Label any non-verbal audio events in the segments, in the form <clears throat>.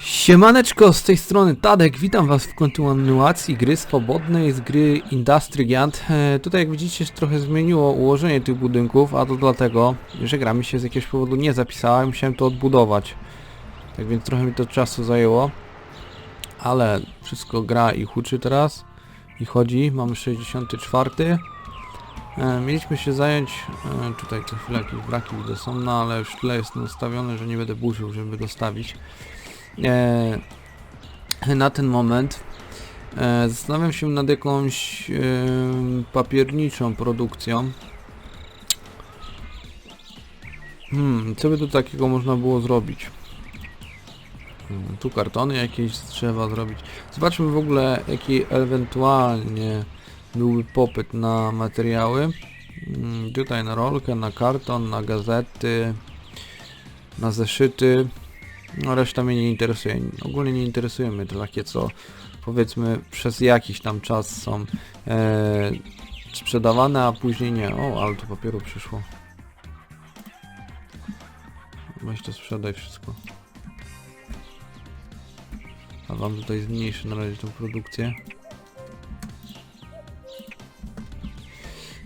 Siemaneczko, z tej strony Tadek, witam was w kontynuacji gry swobodnej z gry Industry Giant. E, tutaj jak widzicie trochę zmieniło ułożenie tych budynków, a to dlatego, że gra mi się z jakiegoś powodu nie zapisała i musiałem to odbudować. Tak więc trochę mi to czasu zajęło. Ale wszystko gra i huczy teraz. I chodzi, mamy 64. E, mieliśmy się zająć, e, tutaj co chwilę jakieś braki widzę są, no ale już tyle jest nastawione, że nie będę burzył, żeby dostawić. E, na ten moment e, zastanawiam się nad jakąś e, papierniczą produkcją. Hmm, co by tu takiego można było zrobić? Hmm, tu kartony jakieś trzeba zrobić. Zobaczmy w ogóle jaki ewentualnie byłby popyt na materiały. Hmm, tutaj na rolkę, na karton, na gazety, na zeszyty. No reszta mnie nie interesuje. Ogólnie nie interesuje mnie to takie, co powiedzmy przez jakiś tam czas są e, sprzedawane, a później nie. O, ale tu papieru przyszło. Weź to sprzedaj wszystko. A wam tutaj zmniejszę na razie tą produkcję.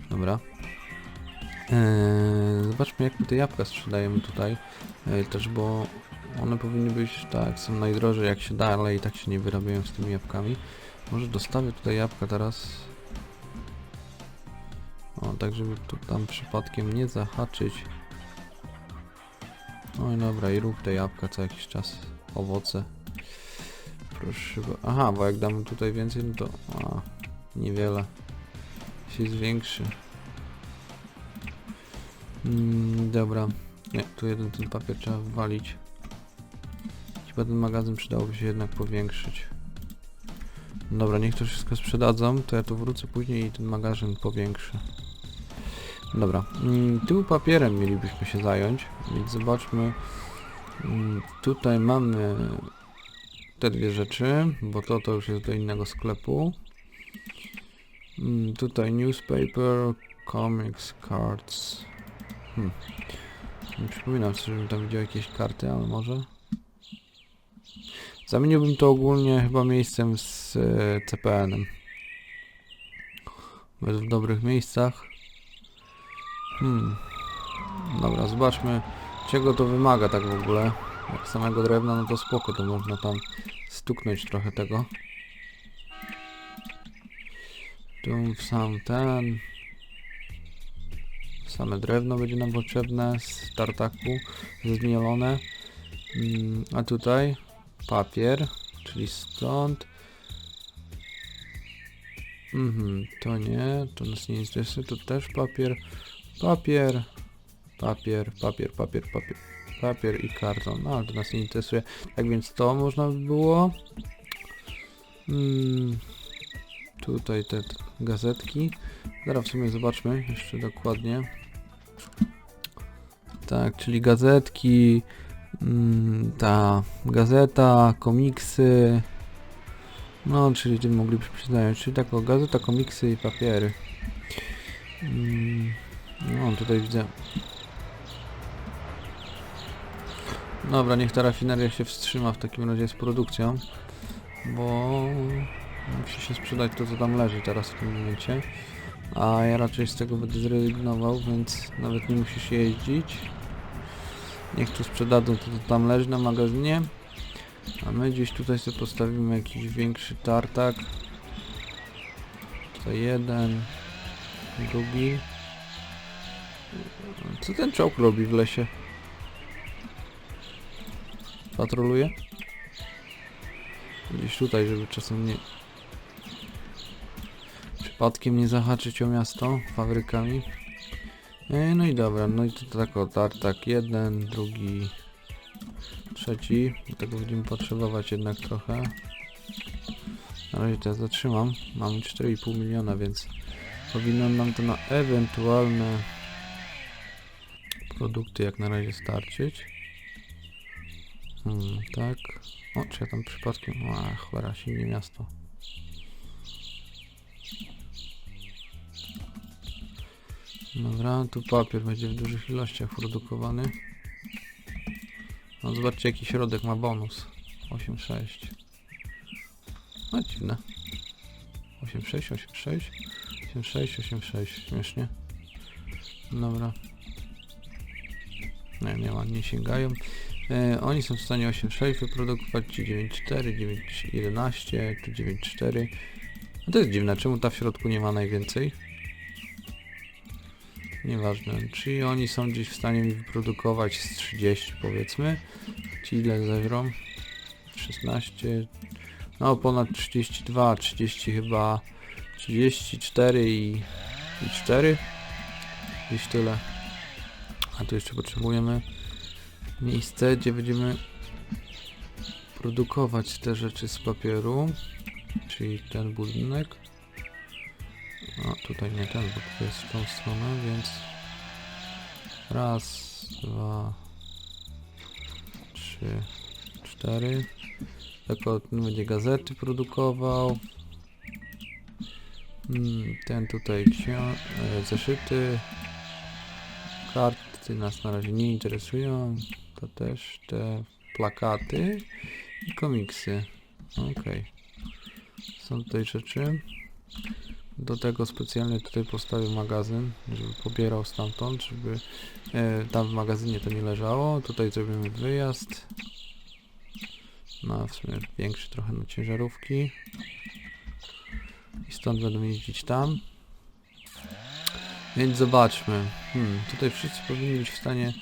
Dobra. Eee, zobaczmy jak my te jabłka sprzedajemy tutaj. Eee, też bo one powinny być tak, są najdrożej jak się da, ale i tak się nie wyrabiają z tymi jabłkami. Może dostawię tutaj jabłka teraz. O, tak żeby tu tam przypadkiem nie zahaczyć. No i dobra, i rób te jabłka co jakiś czas. Owoce. Proszę. ba- Aha, bo jak damy tutaj więcej, no to... A, niewiele. Się zwiększy. Mm, dobra. Nie, tu jeden ten papier trzeba wywalić. Chyba ten magazyn przydałoby się jednak powiększyć. Dobra, niech to wszystko sprzedadzą, to ja tu wrócę później i ten magazyn powiększę. Dobra, mm, tym papierem mielibyśmy się zająć, więc zobaczmy. Mm, Tutaj mamy te dwie rzeczy, bo to to już jest do innego sklepu. Mm, Tutaj newspaper, comics, cards. Hmm. Nie przypominam sobie, żebym tam widział jakieś karty, ale może. Zamieniłbym to ogólnie chyba miejscem z e, CPN-em. Jest w dobrych miejscach. Hmm. Dobra, zobaczmy czego to wymaga tak w ogóle. Jak samego drewna, no to spoko, to można tam stuknąć trochę tego. Tu sam ten. Same drewno będzie nam potrzebne z tartaku zmielone. Mm, a tutaj papier, czyli stąd. Mhm, to nie, to nas nie interesuje, to też papier, papier, papier, papier, papier, papier, papier i karton, no ale to nas nie interesuje. Tak więc to można by było. Mm, tutaj te gazetki. Zaraz w sumie zobaczmy jeszcze dokładnie. Tak, czyli gazetki, ta gazeta, komiksy. No, czyli tym moglibyśmy zająć. Czyli tak, o, gazeta, komiksy i papiery. Mm, no, tutaj widzę. Dobra, niech ta rafineria się wstrzyma w takim razie z produkcją, bo musi się sprzedać to, co tam leży teraz w tym momencie. A ja raczej z tego będę zrezygnował, więc nawet nie musisz jeździć. Niech tu sprzedadzą to, tam leży na magazynie. A my gdzieś tutaj sobie postawimy jakiś większy tartak. To jeden, drugi. Co ten czołg robi w lesie? Patroluje? Gdzieś tutaj, żeby czasem nie... Przypadkiem nie zahaczyć o miasto fabrykami. E, No i dobra, no i to tak o tartak jeden, drugi, trzeci. Tego będziemy potrzebować jednak trochę. Na razie to ja zatrzymam. Mamy 4,5 miliona, więc powinno nam to na ewentualne produkty jak na razie starczyć. Hmm, tak. O, czy ja tam przypadkiem... A, cholera, silnie miasto. Dobra, tu papier będzie w dużych ilościach produkowany. No zobaczcie jaki środek ma bonus. 8,6. No dziwne. 8,6, 8,6. 8,6, 8,6. Śmiesznie. Dobra. Nie, nie ma, nie sięgają. E, oni są w stanie 8,6 wyprodukować, ci 9,4, 9,11, tu 9,4. No to jest dziwne, czemu ta w środku nie ma najwięcej? Nieważne. Czyli oni są gdzieś w stanie mi wyprodukować z 30 powiedzmy. Ci ile zeżrą? 16. No ponad 32, 30 chyba 34 i, i 4. Gdzieś tyle. A tu jeszcze potrzebujemy miejsce, gdzie będziemy produkować te rzeczy z papieru. Czyli ten budynek. No tutaj nie ten, bo to jest w tą stronę, więc raz, dwa, trzy, cztery. O, ten będzie gazety produkował. Mm, Ten tutaj e, zeszyty. Karty nas na razie nie interesują. To też te plakaty i komiksy. Okej. Są tutaj rzeczy. Do tego specjalnie tutaj postawię magazyn, żeby pobierał stamtąd, żeby e, tam w magazynie to nie leżało. Tutaj zrobimy wyjazd. No, w sumie większy trochę na ciężarówki. I stąd będą jeździć tam. Więc zobaczmy. Hmm, tutaj wszyscy powinni być w stanie...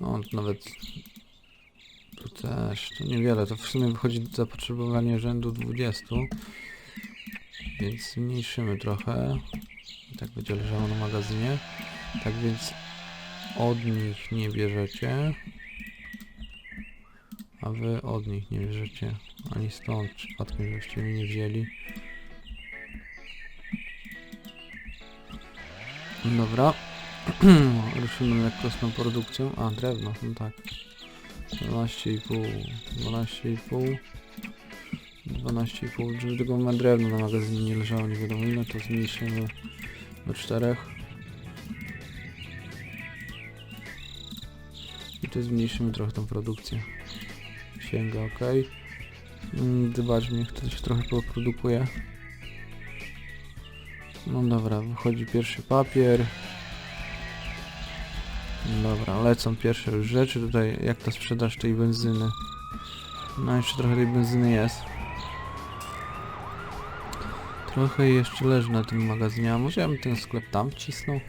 O, tu nawet... Tu też, to niewiele, to w sumie wychodzi zapotrzebowanie rzędu 20. Więc zmniejszymy trochę. I tak będzie leżało na magazynie. Tak więc od nich nie bierzecie. A wy od nich nie bierzecie. Ani stąd przypadkiem żebyście mi nie wzięli. Dobra. <clears throat> Ruszymy lekko z tą produkcją. A, drewno, no tak. 12,5. 12,5. 12,5, żeby tego na drewno na magazynie nie leżało, nie wiadomo ile, to zmniejszymy do 4. I tu zmniejszymy trochę tą produkcję. Sięga, ok. Mm, Zobaczmy, niech to się trochę poprodukuje. No dobra, wychodzi pierwszy papier. Dobra, lecą pierwsze już rzeczy tutaj, jak ta sprzedaż tej benzyny. No jeszcze trochę tej benzyny jest. Trochę jeszcze leży na tym magazynie, a może ja bym ten sklep tam wcisnął?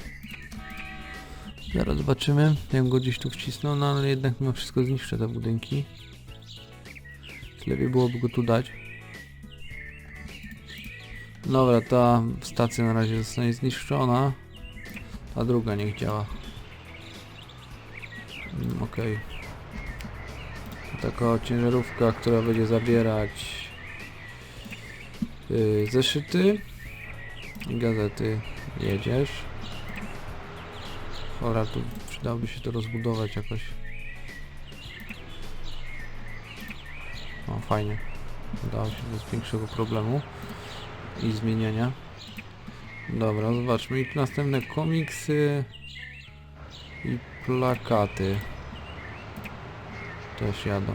Zaraz zobaczymy, jak bym go gdzieś tu wcisnął, no ale jednak mimo wszystko zniszczę te budynki. Lepiej byłoby go tu dać. Dobra, ta stacja na razie zostanie zniszczona. Ta druga niech działa. Mm, Okej. Taka ciężarówka, która będzie zabierać yy, zeszyty gazety. Jedziesz. Chora, tu przydałoby się to rozbudować jakoś. O, fajnie. Udało się bez większego problemu i zmieniania. Dobra, zobaczmy. I następne komiksy i plakaty. Też jadą.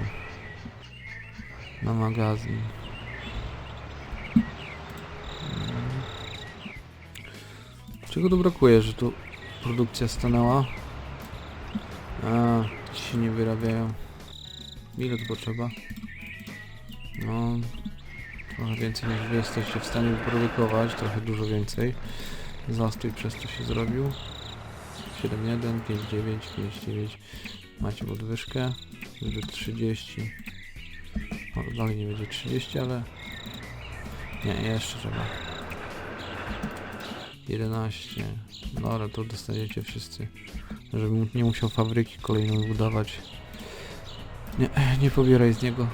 Na magazyn. Czego tu brakuje, że tu produkcja stanęła? A, ci się nie wyrabiają. Ile tu potrzeba? No, trochę więcej niż wy jesteście w stanie wyprodukować, trochę dużo więcej. Zastój przez to się zrobił. 7.1, 5.9, 5.9. Macie podwyżkę, żeby 30. O, dalej nie będzie 30, ale... Nie, jeszcze trzeba. 11. Dobra, to dostaniecie wszyscy. Żebym nie musiał fabryki kolejną budować. Nie, nie pobieraj z niego.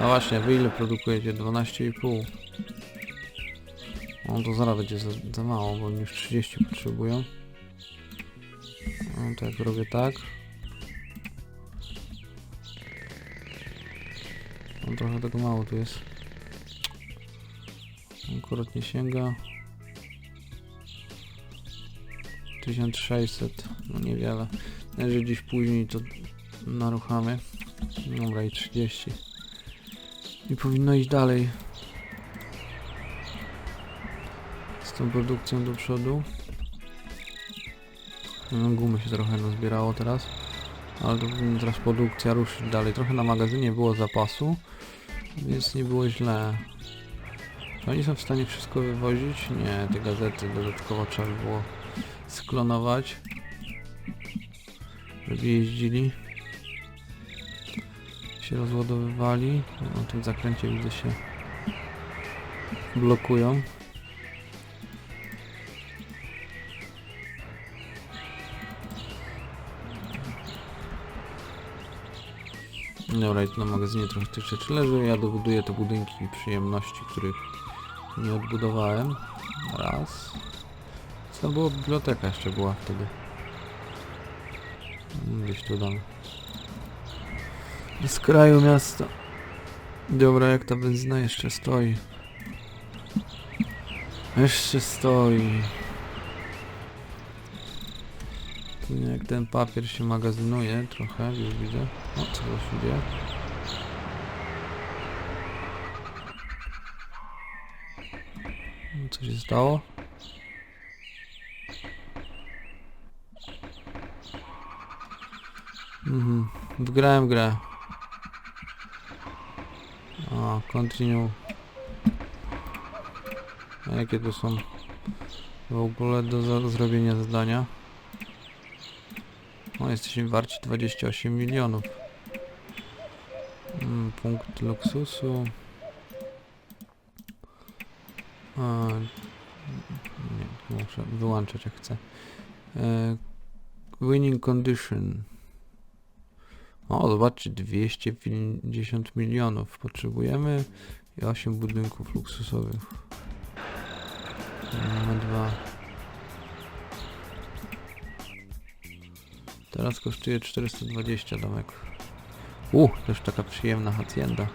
No właśnie, wy ile produkujecie? 12,5. No to zaraz będzie za, za mało, bo oni już 30 potrzebują. No to jak robię tak. Trochę tego mało tu jest. Akurat nie sięga. 1600, no niewiele. Jeżeli gdzieś później to naruchamy. Dobra i 30. I powinno iść dalej. Z tą produkcją do przodu. No, gumy się trochę nazbierało teraz. Ale to powinna teraz produkcja ruszyć dalej. Trochę na magazynie było zapasu, więc nie było źle. Czy oni są w stanie wszystko wywozić? Nie, te gazety dodatkowo trzeba by było sklonować. Żeby jeździli. Się rozładowywali. Na tym zakręcie widzę się blokują. Dobra, i tu na magazynie trochę tych rzeczy leży. Ja dobuduję te budynki przyjemności, których nie odbudowałem. Raz. Co było? Biblioteka jeszcze była wtedy. Gdzieś tu dam. Z kraju miasta. Dobra, jak ta benzyna jeszcze stoi. Jeszcze stoi. Jak ten papier się magazynuje trochę, już widzę. O, co się dzieje? Co się stało? Mhm, wgrałem grę. A, continue. A jakie to są w ogóle do zrobienia zadania? O, jesteśmy warci 28 milionów. Punkt luksusu. A, nie, muszę wyłączać jak chcę. E, winning condition. O, zobaczcie, 250 milionów potrzebujemy i 8 budynków luksusowych. Mamy dwa. Teraz kosztuje 420 domek. U, też taka przyjemna hacienda.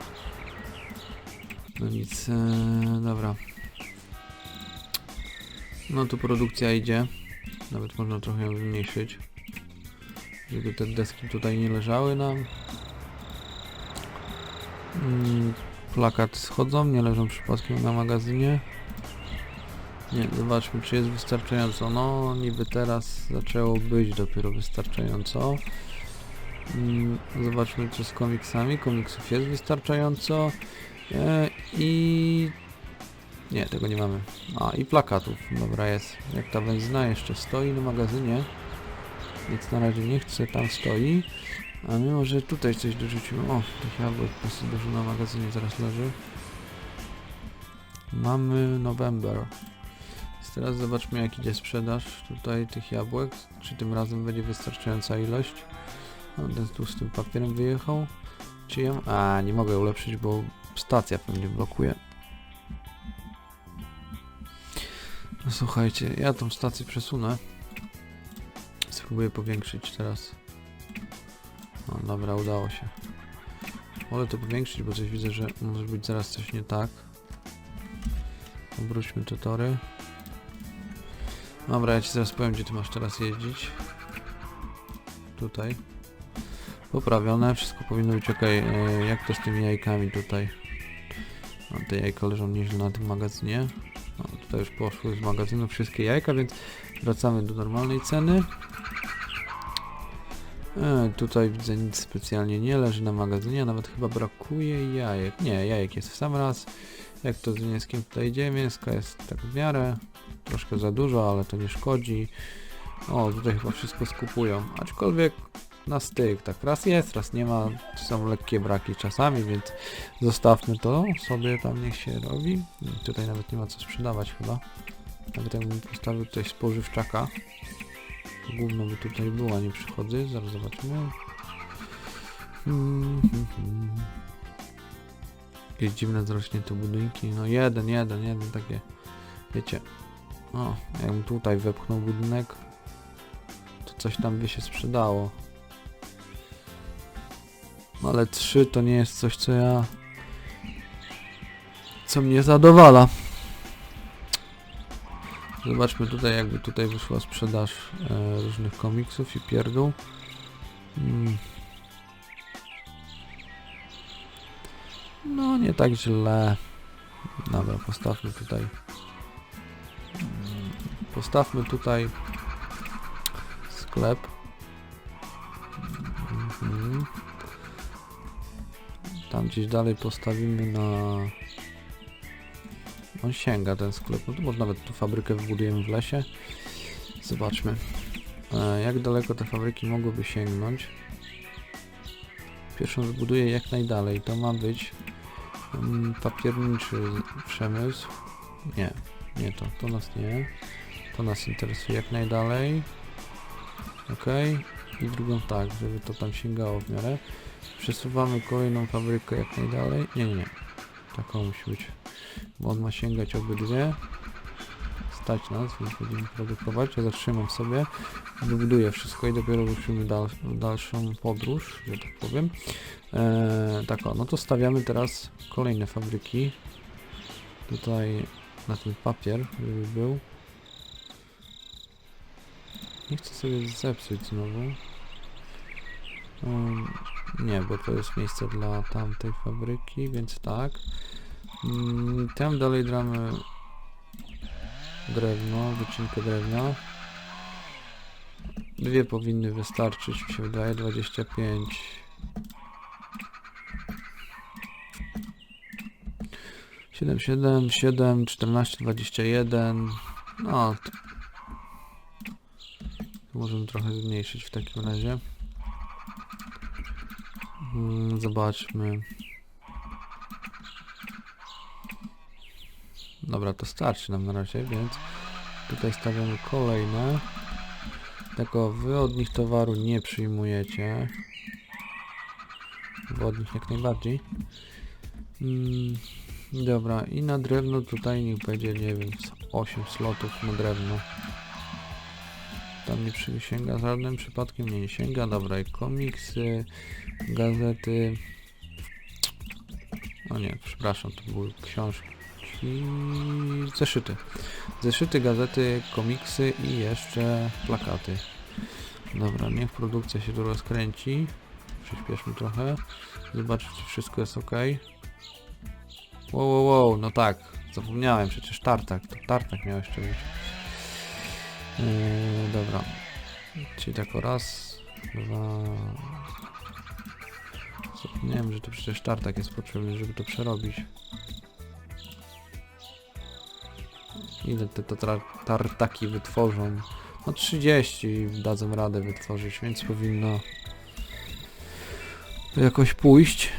No nic, e, dobra. No tu produkcja idzie. Nawet można trochę ją zmniejszyć. Żeby te deski tutaj nie leżały nam. Mm, plakat schodzą, nie leżą przypadkiem na magazynie. Nie, zobaczmy czy jest wystarczająco. No, niby teraz zaczęło być dopiero wystarczająco. Mm, zobaczmy co z komiksami. Komiksów jest wystarczająco. E, I... Nie, tego nie mamy. A, i plakatów. Dobra, jest. Jak ta benzyna jeszcze stoi na magazynie. Więc na razie nie chcę, tam stoi. A my może tutaj coś dorzucimy. O, tych jabłek po prostu dużo na magazynie zaraz leży. Mamy November. Więc teraz zobaczmy jak idzie sprzedaż tutaj tych jabłek. Czy tym razem będzie wystarczająca ilość. Ten tu z tym papierem wyjechał. Czy ja... A, nie mogę ulepszyć, bo stacja pewnie blokuje. No słuchajcie, ja tą stację przesunę. Spróbuję powiększyć teraz. No dobra, udało się. Wolę to powiększyć, bo coś widzę, że może być zaraz coś nie tak. Obróćmy te tory. Dobra, ja ci zaraz powiem, gdzie ty masz teraz jeździć. Tutaj. Poprawione, wszystko powinno być ok. E, jak to z tymi jajkami tutaj? No, te jajka leżą nieźle na tym magazynie. No, tutaj już poszły z magazynu wszystkie jajka, więc wracamy do normalnej ceny. E, tutaj widzę nic specjalnie nie leży na magazynie, nawet chyba brakuje jajek. Nie, jajek jest w sam raz. Jak to z mięskiem tutaj idzie? Mięska jest tak w miarę. Troszkę za dużo, ale to nie szkodzi. O, tutaj chyba wszystko skupują. Aczkolwiek na styk, tak raz jest, raz nie ma. Są lekkie braki czasami, więc zostawmy to sobie tam niech się robi. Tutaj nawet nie ma co sprzedawać chyba. Nawet jakbym postawił tutaj spożywczaka. To Gówno by tutaj było, a nie przychody. Zaraz zobaczymy. Hmm, hmm. Jakieś dziwne zrośnięte budynki. No jeden, jeden, jeden takie. Wiecie. O, jakbym tutaj wepchnął budynek, to coś tam by się sprzedało. No ale trzy to nie jest coś, co ja... Co mnie zadowala. Zobaczmy tutaj, jakby tutaj wyszła sprzedaż e, różnych komiksów i pierdół. Mm. No, nie tak źle. Dobra, postawmy tutaj. Mm, Postawmy tutaj sklep. Gdzieś dalej postawimy na... On sięga ten sklep, no to może nawet tu fabrykę wybudujemy w lesie. Zobaczmy. E, jak daleko te fabryki mogłyby sięgnąć. Pierwszą wybuduję jak najdalej. To ma być mm, papierniczy przemysł. Nie, nie to. To nas nie. To nas interesuje jak najdalej. Ok. I drugą tak, żeby to tam sięgało w miarę. Przesuwamy kolejną fabrykę jak najdalej. Nie, nie. Taką musi być. Bo on ma sięgać obydwie. Stać nas, więc będziemy produkować. Ja zatrzymam sobie. Wybuduję wszystko i dopiero ruszymy dal dalszą podróż, że tak powiem. Eee, tak o, no to stawiamy teraz kolejne fabryki. Tutaj na ten papier, żeby był. Nie chcę sobie zepsuć znowu. Um, nie, bo to jest miejsce dla tamtej fabryki, więc tak. Mm, tam dalej gramy drewno, wycinkę drewna. Dwie powinny wystarczyć, mi się wydaje, 25. Siedem, siedem, siedem, czternaście, dwadzieścia jeden. No, możemy trochę zmniejszyć w takim razie. Mm, Zobaczmy. Dobra, to starczy nam na razie, więc tutaj stawiamy kolejne. Tylko wy od nich towaru nie przyjmujecie. Bo od nich jak najbardziej. Mm, dobra, i na drewno tutaj niech będzie, nie wiem, z 8 slotów na drewno. Tam nie przysięga żadnym przypadkiem, nie, sięga. Dobra, i komiksy, gazety. O nie, przepraszam, to były książki. Zeszyty. Zeszyty, gazety, komiksy i jeszcze plakaty. Dobra, niech produkcja się tu rozkręci. Przyspieszmy trochę. Zobaczcie, czy wszystko jest ok. Wow, wow, wow, no tak. Zapomniałem, przecież tartak. To tartak miał jeszcze być. Yy, dobra. Czyli tak o raz, dwa... Zapomniałem, że to przecież tartak jest potrzebny, żeby to przerobić. Ile te, te tar tartaki wytworzą? No 30 dadzą radę wytworzyć, więc powinno jakoś pójść.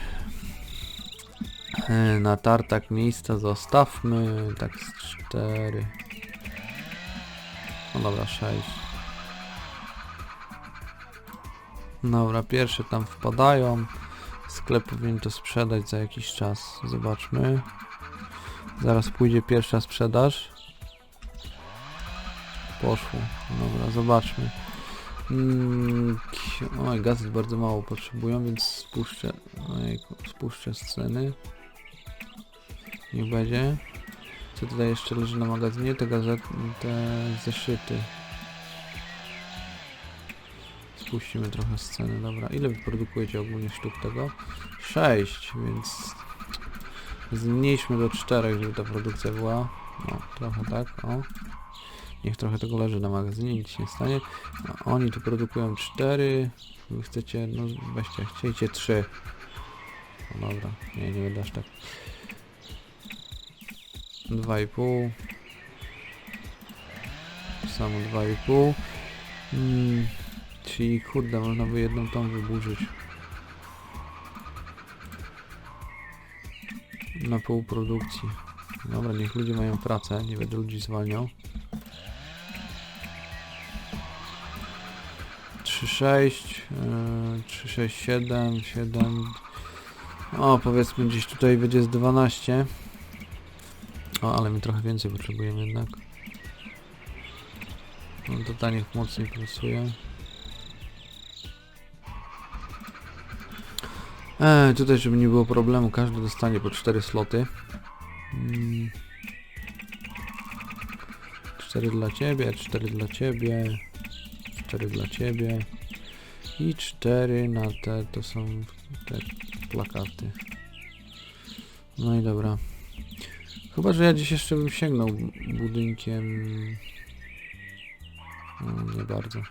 Yy, Na tartak miejsca zostawmy, tak z 4. No dobra, 6. Dobra, pierwsze tam wpadają. Sklep powinien to sprzedać za jakiś czas. Zobaczmy. Zaraz pójdzie pierwsza sprzedaż. Poszło. Dobra, zobaczmy. Mm, oj, gazet bardzo mało potrzebują, więc spuszczę, ojejku, spuszczę sceny. Niech będzie. Co tutaj jeszcze leży na magazynie? Te te zeszyty. Spuścimy trochę sceny, dobra. Ile wy produkujecie ogólnie sztuk tego? 6, więc zmniejszmy do 4, żeby ta produkcja była. No, trochę tak, o. Niech trochę tego leży na magazynie, nic się nie stanie. A oni tu produkują 4. Wy chcecie, no weźcie, chcieliście 3. No dobra, nie, nie będę aż tak. 2,5 Samo 2,5 mm, Czyli kurde, można by jedną tą wyburzyć. Na pół produkcji. Dobra, niech ludzie mają pracę, nie będę ludzi zwalniał 3,6 yy, 3,6, 7, 7 O, powiedzmy gdzieś tutaj będzie z 12 o, ale my trochę więcej potrzebujemy jednak. No to ta mocniej pracuje. Eee, tutaj żeby nie było problemu, każdy dostanie po 4 sloty. Mm. Cztery dla ciebie, cztery dla ciebie, cztery dla ciebie i cztery na te, to są te plakaty. No i dobra. Chyba, że ja dziś jeszcze bym sięgnął budynkiem. No, nie bardzo.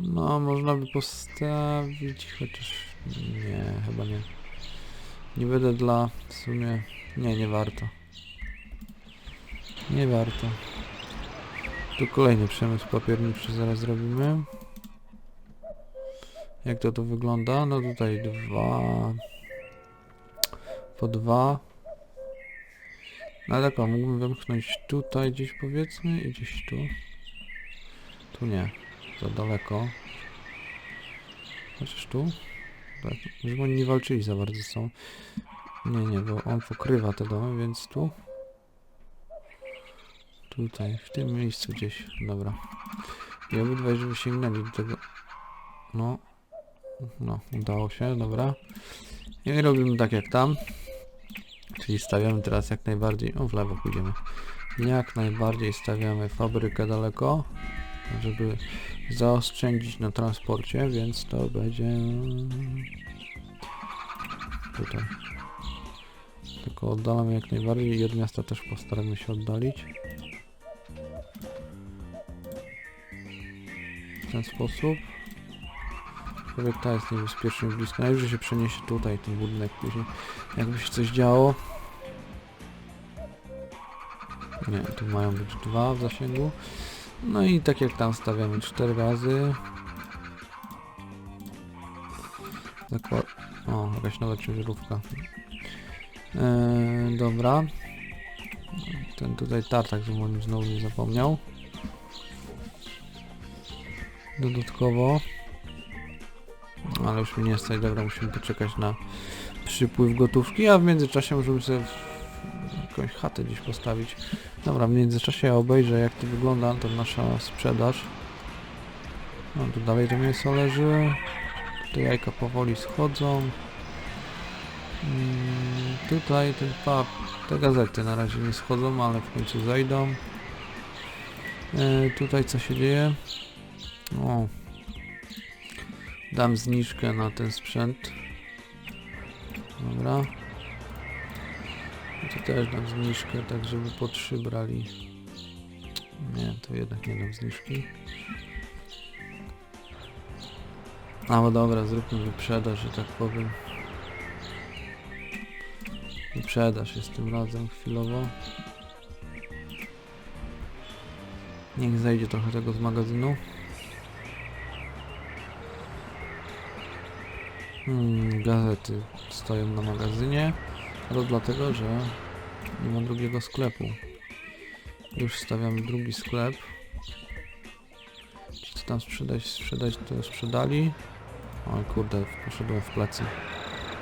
No, można by postawić, chociaż nie, chyba nie. Nie będę dla, w sumie, nie, nie warto. Nie warto. Tu kolejny przemysł papierniczy zaraz zrobimy. Jak to tu wygląda? No tutaj dwa... Po dwa. No ale tak, o, mógłbym wymknąć tutaj gdzieś powiedzmy i gdzieś tu. Tu nie. Za daleko. Chociaż tu? Tak, żeby oni nie walczyli za bardzo są. Nie, nie, bo on pokrywa te domy, więc tu. Tutaj, w tym miejscu gdzieś. Dobra. I obydwaj, żeby sięgnęli do tego. No. No, udało się, dobra. I robimy tak jak tam. Czyli stawiamy teraz jak najbardziej... O, w lewo pójdziemy. Jak najbardziej stawiamy fabrykę daleko, żeby zaoszczędzić na transporcie, więc to będzie... Tutaj. Tylko oddalamy jak najbardziej i od miasta też postaramy się oddalić. W ten sposób. Powiek ta jest niebezpiecznie blisko. Najwyżej się przeniesie tutaj ten budynek później. Jakby się coś działo. Nie, tu mają być dwa w zasięgu. No i tak jak tam stawiamy cztery razy. Zakład... O, jakaś nowa ciężarówka. Eee, dobra. Ten tutaj tartak, żebym o nim znowu nie zapomniał. Dodatkowo. Ale już mi nie stać, dobra, musimy poczekać na przypływ gotówki, a w międzyczasie możemy sobie jakąś chatę gdzieś postawić. Dobra, w międzyczasie ja obejrzę jak to wygląda, to nasza sprzedaż. No tu dalej to mięso leży. Te jajka powoli schodzą. Mm, tutaj ten pap, te gazety na razie nie schodzą, ale w końcu zejdą. E, tutaj co się dzieje? O. Dam zniżkę na ten sprzęt. Dobra. I tu też dam zniżkę, tak żeby po trzy brali. Nie, to jednak nie dam zniżki. A no dobra, zróbmy wyprzedaż, że tak powiem. Wyprzedaż jest tym razem chwilowo. Niech zejdzie trochę tego z magazynu. Hmm, gazety stoją na magazynie, a to dlatego, że nie ma drugiego sklepu. Już stawiamy drugi sklep. Ci co tam sprzedać, sprzedać to sprzedali. Oj kurde, poszedłem w plecy.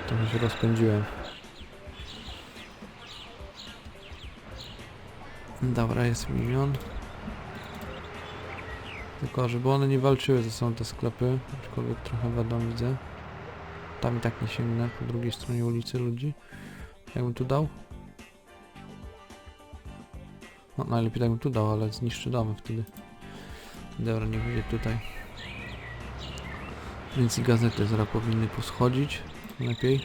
Trochę się rozpędziłem. Dobra, jest milion. Tylko, żeby one nie walczyły ze sobą te sklepy, aczkolwiek trochę wiadomo widzę. Tam i tak nie sięgnę, po drugiej stronie ulicy ludzi. Jakbym tu dał? No, najlepiej tak bym tu dał, ale zniszczy domy wtedy. Dobra, nie będzie tutaj. Więc i gazety zaraz powinny poschodzić. Lepiej.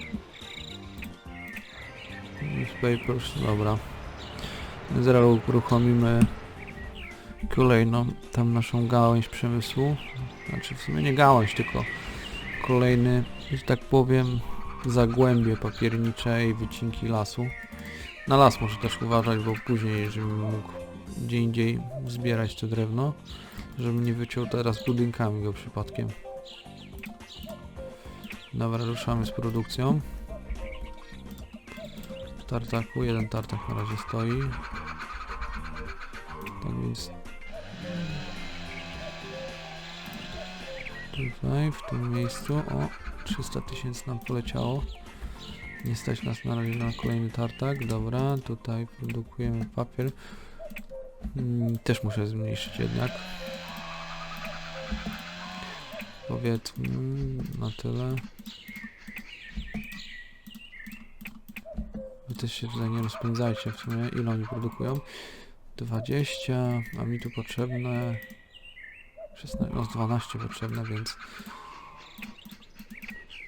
Newspapers, dobra. Zaraz uruchomimy kolejną tam naszą gałąź przemysłu. Znaczy w sumie nie gałąź, tylko kolejny, że tak powiem, zagłębie papiernicze i wycinki lasu. Na las muszę też uważać, bo później, żebym mógł gdzie indziej zbierać to drewno, żebym nie wyciął teraz budynkami go przypadkiem. Dobra, ruszamy z produkcją. W tartaku, jeden tartak na razie stoi. Tak więc Tutaj, w tym miejscu, o, 300 tysięcy nam poleciało. Nie stać nas na razie na kolejny tartak, dobra, tutaj produkujemy papier. Mm, też muszę zmniejszyć jednak. Powiedzmy na tyle. Wy też się tutaj nie rozpędzajcie w sumie, ile oni produkują. 20, a mi tu potrzebne 16, no z 12 potrzebne, więc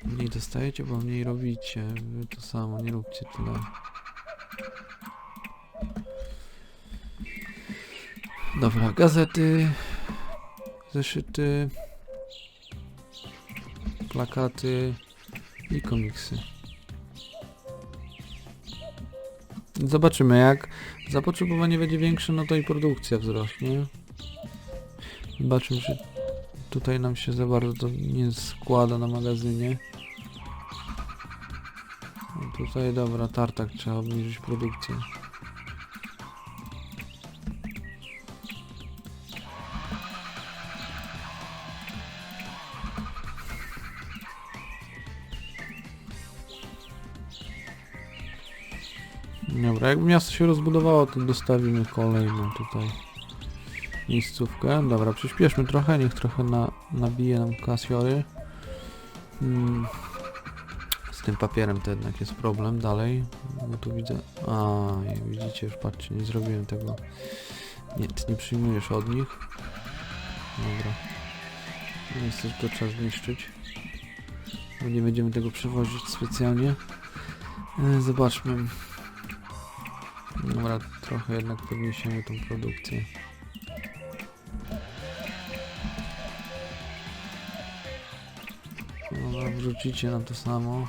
mniej dostajecie, bo mniej robicie. Wy to samo, nie róbcie tyle. Dobra, gazety, zeszyty, plakaty i komiksy. Zobaczymy jak zapotrzebowanie będzie większe, no to i produkcja wzrośnie. Zobaczymy, czy tutaj nam się za bardzo nie składa na magazynie. Tutaj dobra, tartak trzeba obniżyć produkcję. Dobra, jak miasto się rozbudowało, to dostawimy kolejną tutaj miejscówkę. Dobra, przyspieszmy trochę, niech trochę na, nabije nam kasiory. Hmm. Tym papierem to jednak jest problem dalej, bo tu widzę... A, widzicie, już patrzcie, nie zrobiłem tego. Nie, ty nie przyjmujesz od nich. Dobra. No Niestety to trzeba zniszczyć. Bo nie będziemy tego przewozić specjalnie. E, Zobaczmy. Dobra, trochę jednak podniesiemy tą produkcję. Dobra, wrzucicie na to samo.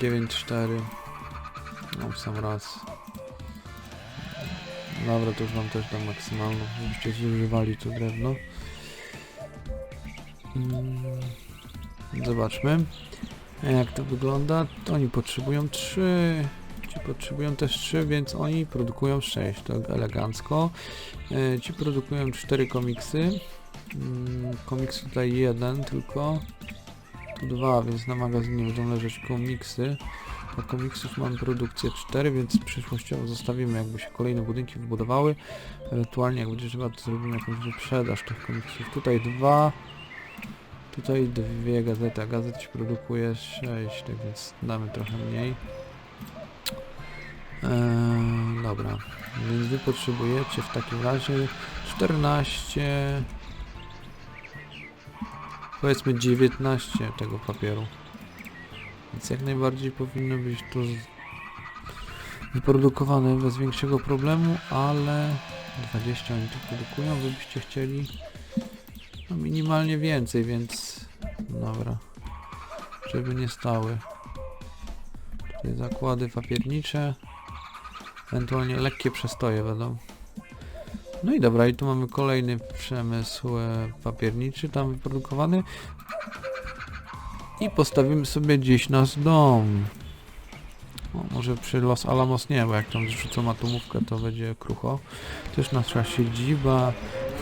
Dziewięć cztery. No w sam raz. Dobra, to już wam też dam maksymalną, żebyście zużywali to drewno. Mm, Zobaczmy. Jak to wygląda? Oni potrzebują 3. Ci potrzebują też 3, więc oni produkują 6. To elegancko. E, Ci produkują 4 komiksy. Mm, Komiks tutaj jeden tylko. Dwa, więc na magazynie będą leżeć komiksy. A komiksów mamy produkcję 4, więc przyszłościowo zostawimy jakby się kolejne budynki wybudowały. Ewentualnie jak będzie trzeba to zrobimy jakąś wyprzedaż tych komiksów. Tutaj dwa. Tutaj dwie gazety, a gazet się produkuje 6, tak więc damy trochę mniej. Eee, dobra, więc wy potrzebujecie w takim razie 14, powiedzmy 19 tego papieru. Więc jak najbardziej powinno być to wyprodukowane bez większego problemu, ale 20 oni tu produkują, wy byście chcieli no minimalnie więcej, więc dobra. Żeby nie stały. Tutaj zakłady papiernicze. Ewentualnie lekkie przestoje będą. No i dobra, i tu mamy kolejny przemysł e, papierniczy tam wyprodukowany. I postawimy sobie gdzieś nasz dom. Może przy Los Alamos nie, bo jak tam zrzucą atomówkę to będzie krucho. Jest nasza siedziba.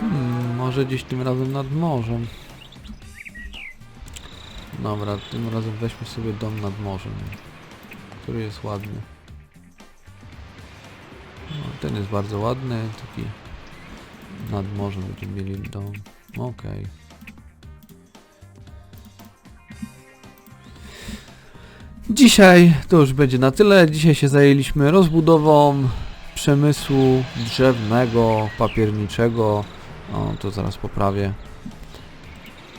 Hmm, może gdzieś tym razem nad morzem. Dobra, tym razem weźmy sobie dom nad morzem. Który jest ładny. No, ten jest bardzo ładny, taki nad morzem będziemy mieli dom. Okej. Dzisiaj to już będzie na tyle. Dzisiaj się zajęliśmy rozbudową przemysłu drzewnego, papierniczego. O, to zaraz poprawię.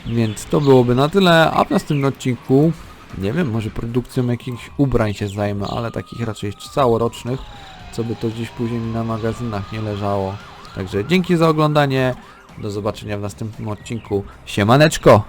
Więc to byłoby na tyle, a w następnym odcinku, nie wiem, może produkcją jakichś ubrań się zajmę, ale takich raczej całorocznych, co by to gdzieś później na magazynach nie leżało. Także dzięki za oglądanie, do zobaczenia w następnym odcinku. Siemaneczko!